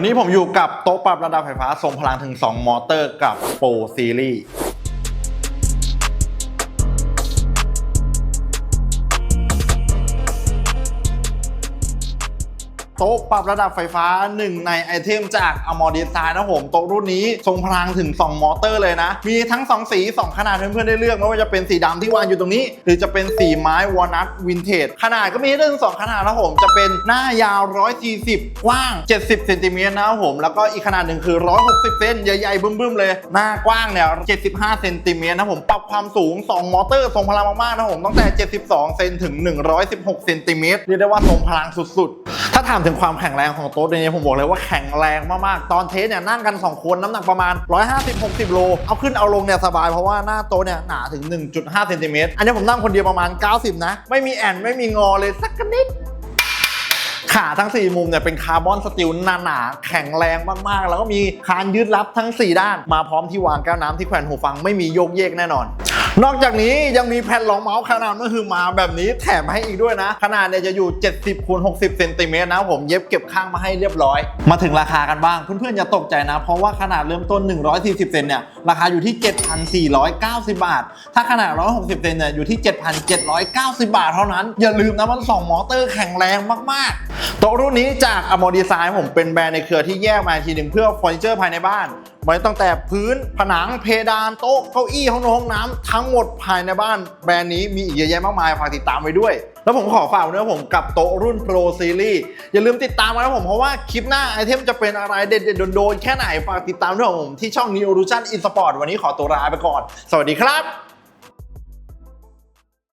วันนี้ผมอยู่กับโต๊ะปรับระดับไฟฟ้าทรงพลังถึง 2 มอเตอร์กับโปรซีรีส์ โต๊ะปรับระดับไฟฟ้าหนึ่งในไอเทมจากอมอดีไซน์นะผมโต๊ะรุ่นนี้ทรงพลังถึง 2 มอเตอร์เลยนะ มีทั้ง 2 สี 2 ขนาดเพื่อนๆได้เลือกไม่ว่าจะเป็นสีดำที่วางอยู่ตรงนี้ หรือจะเป็นสีไม้วอลนัทวินเทจขนาดก็มีให้เลือกสองขนาดนะผมจะเป็นหน้ายาว 140 กว้าง 70เซนติเมตรนะผมแล้วก็อีกขนาดหนึ่งคือ 160เซนใหญ่ๆบึ้มๆเลย หน้ากว้างเนี่ย 75เซนติเมตรนะผมปรับความสูง 2 มอเตอร์ทรงพลังมากๆนะผมตั้งแต่ 72เซนถึง 116เซนติเมตรเรียกได้ว่าทรงพลังสุดๆาถามถึงความแข็งแรงของโต๊ะเนี้ผมบอกเลยว่าแข็งแรงมากๆ ตอนเทสเนี่ยนั่งกัน 2 คนน้ำหนักประมาณ 150-60 โล เอาขึ้นเอาลงเนี่ยสบายเพราะว่าหน้าโต๊ะเนี่ยหนาถึง 1.5เซนติเมตรอันนี้ผมนั่งคนเดียวประมาณ 90 นะ ไม่มีแอนไม่มีงอเลยสักนิดขาทั้ง 4 มุมเนี่ยเป็นคาร์บอนสตีลหนาๆแข็งแรงมากๆ แล้วก็มีคานยืดรับทั้ง 4 ด้าน มาพร้อมที่วางแก้วน้ำที่แขวนหูฟังไม่มีโยกเยกแน่นอน นอกจากนี้ยังมีแผ่นรองเมาส์ขนาดก็คือมาแบบนี้แถมให้อีกด้วยนะ ขนาดเนี่ยจะอยู่ 70คูณ60เซนติเมตรนะผมเย็บเก็บข้างมาให้เรียบร้อย มาถึงราคากันบ้าง เพื่อนๆอย่าตกใจนะ เพราะว่าขนาดเริ่มต้น 140 เซนเนี่ยราคาอยู่ที่ 7,490 บาท ถ้าขนาด 160 เซนเนี่ยอยู่ที่ 7,790 บาทเท่านั้น อย่าลืมนะมันสองมอเตอร์แข็งแรงมากๆโต๊ะรุ่นนี้จากอมดีไซน์ผมเป็นแบรนด์ในเครือที่แยกมาทีหนึ่งเพื่อเฟอร์นิเจอร์ภายในบ้านไว้ตั้งแต่พื้นผนังเพดานโต๊ะเก้าอี้ห้องนอนห้องน้ำทั้งหมดภายในบ้าน แบรนด์นี้มีอีกเยอะแยะมากมายฝากติดตามไว้ด้วย แล้วผมขอฝากเนื้อผมกับโต๊ะรุ่นโปรซีรีส์อย่าลืมติดตามมานะผมเพราะว่าคลิปหน้าไอเทมจะเป็นอะไรเด็ดๆโดนๆแค่ไหนฝากติดตามด้วยผมที่ช่อง New Illusion In Sport วันนี้ขอตัวลาไปก่อน สวัสดีครับ